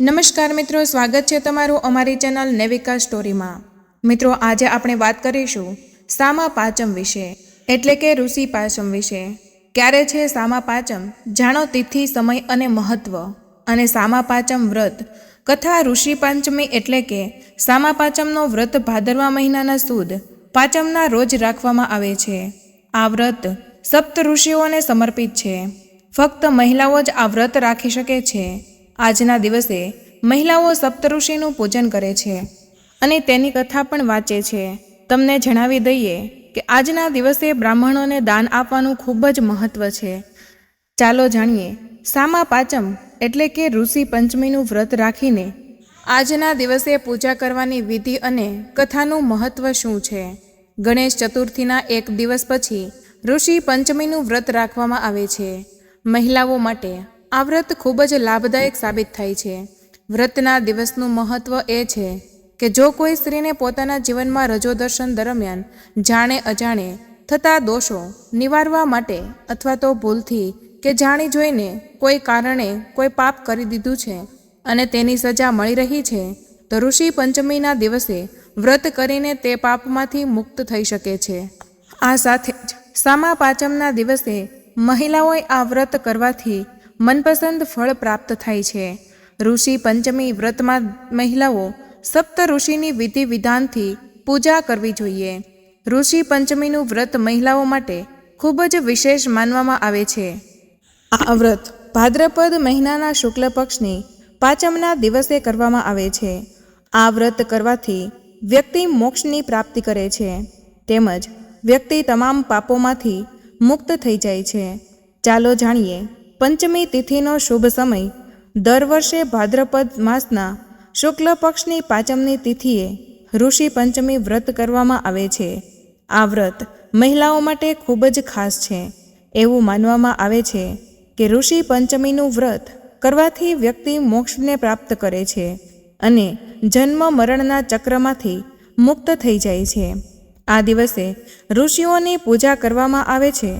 નમસ્કાર મિત્રો, સ્વાગત છે તમારું અમારી ચેનલ નેવિકા સ્ટોરીમાં. મિત્રો, આજે આપણે વાત કરીશું સામા પાંચમ વિશે, એટલે કે ઋષિ પાંચમ વિશે. ક્યારે છે સામા પાંચમ? જાણો તિથિ, સમય અને મહત્વ. અને સામા પાંચમ વ્રત, કથા ઋષિ પાંચમી એટલે કે સામા પાંચમનો વ્રત ભાદરવા મહિનાના સુદ, પાંચમના રોજ રાખવામાં આવે છે. આ વ્રત સપ્ત ઋષિઓને સમર્પિત છે. ફક્ત મહિલાઓ જ આ વ્રત રાખી શકે છે. આજના દિવસે મહિલાઓ સપ્તઋષિનું પૂજન કરે છે અને તેની કથા પણ વાંચે છે. તમને જણાવી દઈએ કે આજના દિવસે બ્રાહ્મણોને દાન આપવાનું ખૂબ જ મહત્વ છે. ચાલો જાણીએ, સામા પાંચમ એટલે કે ઋષિ પંચમીનું વ્રત રાખીને આજના દિવસે પૂજા કરવાની વિધિ અને કથાનું મહત્વ શું છે? ગણેશ ચતુર્થીના એક દિવસ પછી ઋષિ પંચમીનું વ્રત રાખવામાં આવે છે. મહિલાઓ માટે આ વ્રત ખૂબ જ લાભદાયક સાબિત થાય છે. વ્રતના દિવસનું મહત્વ એ છે કે જો કોઈ સ્ત્રીને પોતાના જીવનમાં રજો દર્શન દરમિયાન જાણે અજાણે થતા દોષો નિવારવા માટે અથવા તો ભૂલથી કે જાણી જોઈને કોઈ કારણે કોઈ પાપ કરી દીધું છે અને તેની સજા મળી રહી છે, તો ઋષિ પંચમીના દિવસે વ્રત કરીને તે પાપમાંથી મુક્ત થઈ શકે છે. આ સાથે જ સામા પાંચમના દિવસે મહિલાઓએ આ વ્રત કરવાથી મનપસંદ ફળ પ્રાપ્ત થાય છે. ઋષિ પંચમી વ્રતમાં મહિલાઓ સપ્ત ઋષિની વિધિ વિધાનથી પૂજા કરવી જોઈએ. ઋષિ પંચમીનું વ્રત મહિલાઓ માટે ખૂબ જ વિશેષ માનવામાં આવે છે. આ વ્રત ભાદ્રપદ મહિનાના શુક્લ પક્ષની પાંચમના દિવસે કરવામાં આવે છે. આ વ્રત કરવાથી વ્યક્તિ મોક્ષની પ્રાપ્તિ કરે છે. તેમજ વ્યક્તિ તમામ પાપોમાંથી મુક્ત થઈ જાય છે. ચાલો જાણીએ પંચમી તિથિનો શુભ સમય. દર વર્ષે ભાદ્રપદ માસના શુક્લ પક્ષની પાંચમની તિથિએ ઋષિ પંચમી વ્રત કરવામાં આવે છે. આ વ્રત મહિલાઓ માટે ખૂબ જ ખાસ છે. એવું માનવામાં આવે છે કે ઋષિ પંચમીનું વ્રત કરવાથી વ્યક્તિ મોક્ષને પ્રાપ્ત કરે છે અને જન્મ મરણના ચક્રમાંથી મુક્ત થઈ જાય છે. આ દિવસે ઋષિઓની પૂજા કરવામાં આવે છે.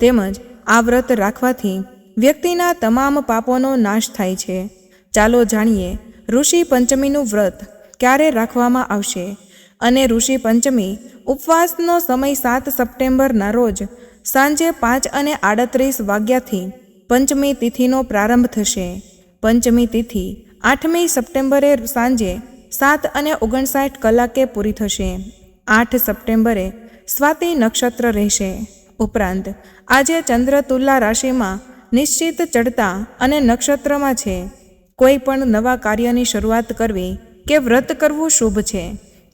તેમજ આ વ્રત રાખવાથી વ્યક્તિના તમામ પાપોનો નાશ થાય છે. ચાલો જાણીએ, ઋષિ પંચમીનું વ્રત ક્યારે રાખવામાં આવશે? અને ઋષિ પંચમી ઉપવાસનો સમય સાત સપ્ટેમ્બરના રોજ સાંજે પાંચ અને આડત્રીસ વાગ્યાથી પંચમી તિથિનો પ્રારંભ થશે. પંચમી તિથિ આઠમી સપ્ટેમ્બરે સાંજે સાત અને ઓગણસાઠ કલાકે પૂરી થશે. આઠ સપ્ટેમ્બરે સ્વાતિ નક્ષત્ર રહેશે. ઉપરાંત આજે ચંદ્ર તુલા રાશિમાં નિશ્ચિત ચડતા અને નક્ષત્રમાં છે. કોઈ પણ નવા કાર્યની શરૂઆત કરવી કે વ્રત કરવું શુભ છે.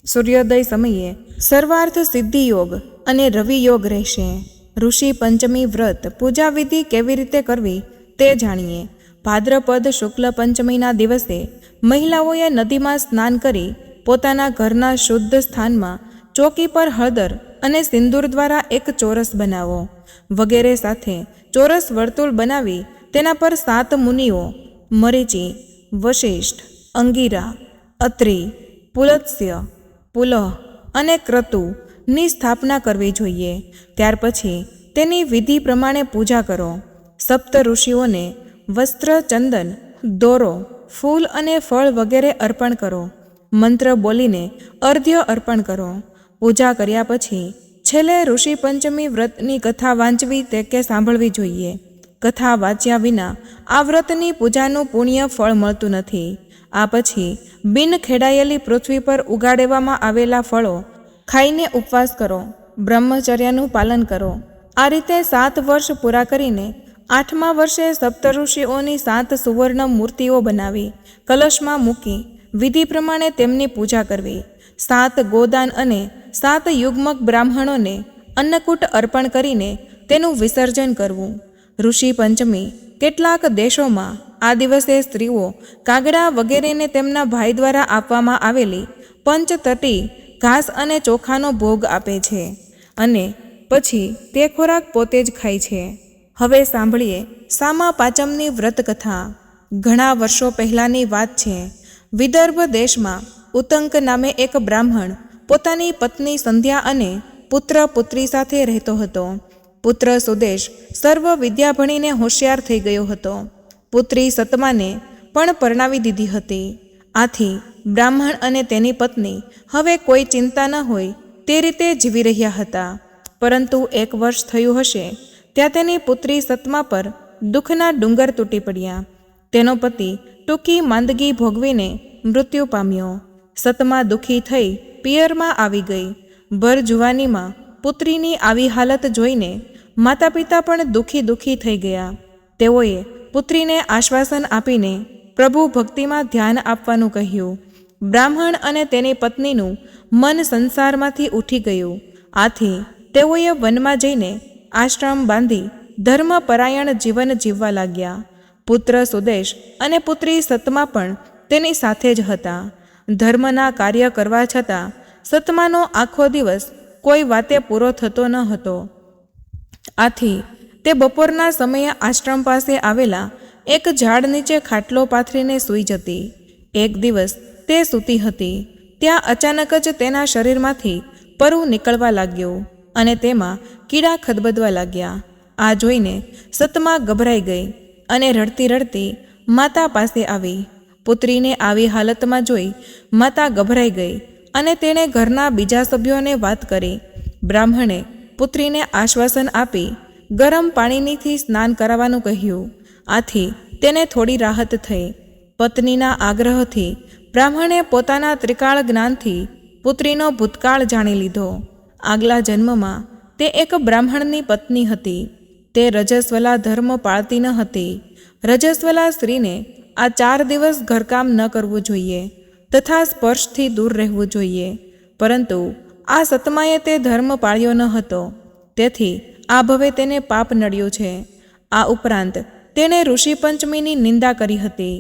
સૂર્યોદય સમયે સર્વાર્થ સિદ્ધિ યોગ અને રવિ યોગ રહેશે. ઋષિ પંચમી વ્રત પૂજા વિધિ કેવી રીતે કરવી તે જાણીએ. ભાદ્રપદ શુક્લ પંચમીના દિવસે મહિલાઓએ નદીમાં સ્નાન કરી પોતાના ઘરના શુદ્ધ સ્થાનમાં ચોકી પર હળદર અને સિંદૂર દ્વારા એક ચોરસ બનાવો. વગેરે સાથે ચોરસ વર્તુળ બનાવી તેના પર સાત મુનિઓ, મરીચી, વશિષ્ઠ, અંગીરા, અત્રિ, પુલત્સ્ય, પુલહ અને ક્રતુની સ્થાપના કરવી જોઈએ. ત્યાર પછી તેની વિધિ પ્રમાણે પૂજા કરો. સપ્ત ઋષિઓને વસ્ત્ર, ચંદન, દોરો, ફૂલ અને ફળ વગેરે અર્પણ કરો. મંત્ર બોલીને અર્ધ્ય અર્પણ કરો. પૂજા કર્યા પછી છેલ્લે ઋષિ પંચમી વ્રતની કથા વાંચવી તે કે સાંભળવી જોઈએ. કથા વાંચ્યા વિના આ વ્રતની પૂજાનું પુણ્ય ફળ મળતું નથી. આ પછી બિન ખેડાયેલી પૃથ્વી પર ઉગાડવામાં આવેલા ફળો ખાઈને ઉપવાસ કરો, બ્રહ્મચર્યનું પાલન કરો. આ રીતે સાત વર્ષ પૂરા કરીને આઠમા વર્ષે સપ્તઋષિઓની સાત સુવર્ણ મૂર્તિઓ બનાવી, કલશમાં મૂકી, વિધિ પ્રમાણે તેમની પૂજા કરવી. સાત ગોદાન અને સાત યુગ્મક બ્રાહ્મણોને અન્નકૂટ અર્પણ કરીને તેનું વિસર્જન કરવું. ઋષિ પંચમી, કેટલાક દેશોમાં આ દિવસે સ્ત્રીઓ કાગડા વગેરેને તેમના ભાઈ દ્વારા આપવામાં આવેલી પંચતટી ઘાસ અને ચોખાનો ભોગ આપે છે અને પછી તે ખોરાક પોતે જ ખાય છે. હવે સાંભળીએ સામા પાંચમની વ્રતકથા. ઘણા વર્ષો પહેલાંની વાત છે. વિદર્ભ દેશમાં ઉતંક નામે એક બ્રાહ્મણ પોતાની પત્ની સંધ્યા અને પુત્ર પુત્રી સાથે રહેતો હતો. પુત્ર સુદેશ સર્વ વિદ્યા ભણીને હોશિયાર થઈ ગયો હતો. પુત્રી સતમાને પણ પરણાવી દીધી હતી. આથી બ્રાહ્મણ અને તેની પત્ની હવે કોઈ ચિંતા ન હોય તે રીતે જીવી રહ્યા હતા. પરંતુ એક વર્ષ થયું હશે ત્યાં તેની પુત્રી સતમા પર દુઃખના ડુંગર તૂટી પડ્યા. તેનો પતિ ટૂંકી માંદગી ભોગવીને મૃત્યુ પામ્યો. સતમા દુઃખી થઈ પિયરમાં આવી ગઈ. ભર જુવાનીમાં પુત્રીની આવી હાલત જોઈને માતા પિતા પણ દુઃખી દુઃખી થઈ ગયા. તેઓએ પુત્રીને આશ્વાસન આપીને પ્રભુ ભક્તિમાં ધ્યાન આપવાનું કહ્યું. બ્રાહ્મણ અને તેની પત્નીનું મન સંસારમાંથી ઉઠી ગયું. આથી તેઓએ વનમાં જઈને આશ્રમ બાંધી ધર્મપરાયણ જીવન જીવવા લાગ્યા. પુત્ર સુદેશ અને પુત્રી સતમા પણ તેની સાથે જ હતા. ધર્મના કાર્ય કરવા છતાં સતમાનો આખો દિવસ કોઈ વાતે પૂરો થતો ન હતો. આથી તે બપોરના સમયે આશ્રમ પાસે આવેલા એક ઝાડ નીચે ખાટલો પાથરીને સૂઈ જતી. એક દિવસ તે સૂતી હતી. ત્યાં અચાનક જ તેના શરીરમાંથી પરુ નીકળવા લાગ્યું અને તેમાં કીડા ખદબદવા લાગ્યા. આ જોઈને સતમા ગભરાઈ ગઈ અને રડતી રડતી માતા પાસે આવી. પુત્રીને આવી હાલતમાં જોઈ માતા ગભરાઈ ગઈ અને તેણે ઘરના બીજા સભ્યોને વાત કરી. બ્રાહ્મણે પુત્રીને આશ્વાસન આપી ગરમ પાણીનીથી સ્નાન કરાવવાનું કહ્યું. આથી તેને થોડી રાહત થઈ. પત્નીના આગ્રહથી બ્રાહ્મણે પોતાના ત્રિકાળ જ્ઞાનથી પુત્રીનો ભૂતકાળ જાણી લીધો. આગલા જન્મમાં તે એક બ્રાહ્મણની પત્ની હતી. તે રજસ્વલા ધર્મ પાળતી ન હતી. રજસ્વલા સ્ત્રીને આ ચાર દિવસ ઘરકામ ન કરવું જોઈએ, તથા સ્પર્શથી દૂર રહેવું જોઈએ. પરંતુ આ સતમાએ તે ધર્મ પાળ્યો ન હતો. તેથી આ ભવે તેને પાપ નડ્યું છે. આ ઉપરાંત તેણે ઋષિ પંચમીની નિંદા કરી હતી.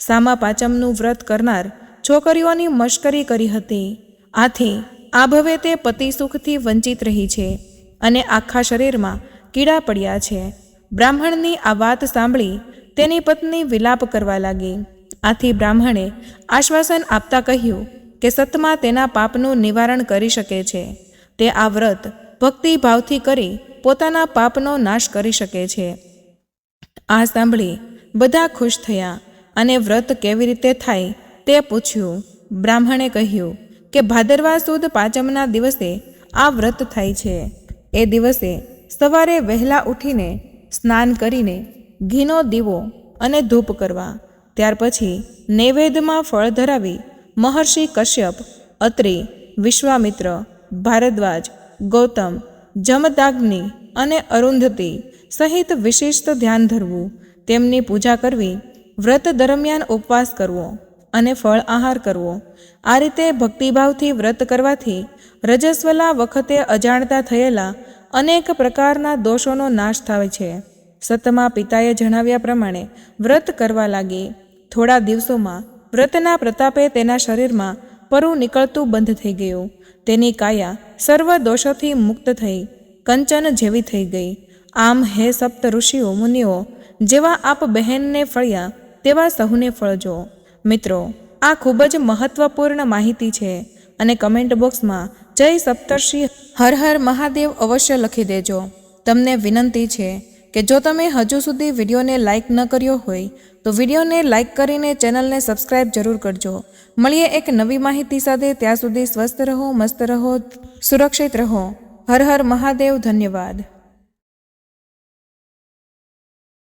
સામા પાંચમનું વ્રત કરનાર છોકરીઓની મશ્કરી કરી હતી. આથી આ ભવે તે પતિ સુખથી વંચિત રહી છે અને આખા શરીરમાં કીડા પડ્યા છે. બ્રાહ્મણની આ વાત સાંભળી તેની પત્ની વિલાપ કરવા લાગી. આથી બ્રાહ્મણે આશ્વાસન આપતા કહ્યું કે સતમા તેના પાપનું નિવારણ કરી શકે છે. તે આ વ્રત ભક્તિભાવથી કરી પોતાના પાપનો નાશ કરી શકે છે. આ સાંભળી બધા ખુશ થયા અને વ્રત કેવી રીતે થાય તે પૂછ્યું. બ્રાહ્મણે કહ્યું કે ભાદરવા સુદ પાંચમના દિવસે આ વ્રત થાય છે. એ દિવસે સવારે વહેલા ઉઠીને સ્નાન કરીને ઘીનો દીવો અને ધૂપ કરવા. ત્યાર પછી નૈવેદ્યમાં ફળ ધરાવી મહર્ષિ કશ્યપ, અત્રિ, વિશ્વામિત્ર, ભારદ્વાજ, ગૌતમ, જમદાગ્નિ અને અરુંધતી સહિત વિશિષ્ટ ધ્યાન ધરવું. તેમની પૂજા કરવી, વ્રત દરમિયાન ઉપવાસ કરવો અને ફળ આહાર કરવો. આ રીતે ભક્તિભાવથી વ્રત કરવાથી રજસ્વલા વખતે અજાણતા થયેલા અનેક પ્રકારના દોષોનો નાશ થાય છે. સતમા પિતાએ જણાવ્યા પ્રમાણે વ્રત કરવા લાગી. થોડા દિવસોમાં વ્રતના પ્રતાપે તેના શરીરમાં પરુ નીકળતું બંધ થઈ ગયું. તેની કાયા સર્વ દોષોથી મુક્ત થઈ, કંચન જેવી થઈ ગઈ. આમ હે સપ્ત ઋષિઓ, મુનિઓ, જેવા આપ બહેનને ફળ્યા, તેવા સહુને ફળજો. મિત્રો, આ ખૂબ જ મહત્વપૂર્ણ માહિતી છે અને કમેન્ટ બોક્સમાં જય સપ્તર્ષિ હર હર મહાદેવ અવશ્ય લખી દેજો. તમને વિનંતી છે કે જો તમે હજુ સુધી વિડીયોને લાઇક ન કર્યો હોય, તો વિડીયોને લાઇક કરીને ચેનલને સબસ્ક્રાઇબ જરૂર કરજો. મળીએ એક નવી માહિતી સાથે, ત્યાં સુધી સ્વસ્થ રહો, મસ્ત રહો, સુરક્ષિત રહો. હર હર મહાદેવ, ધન્યવાદ.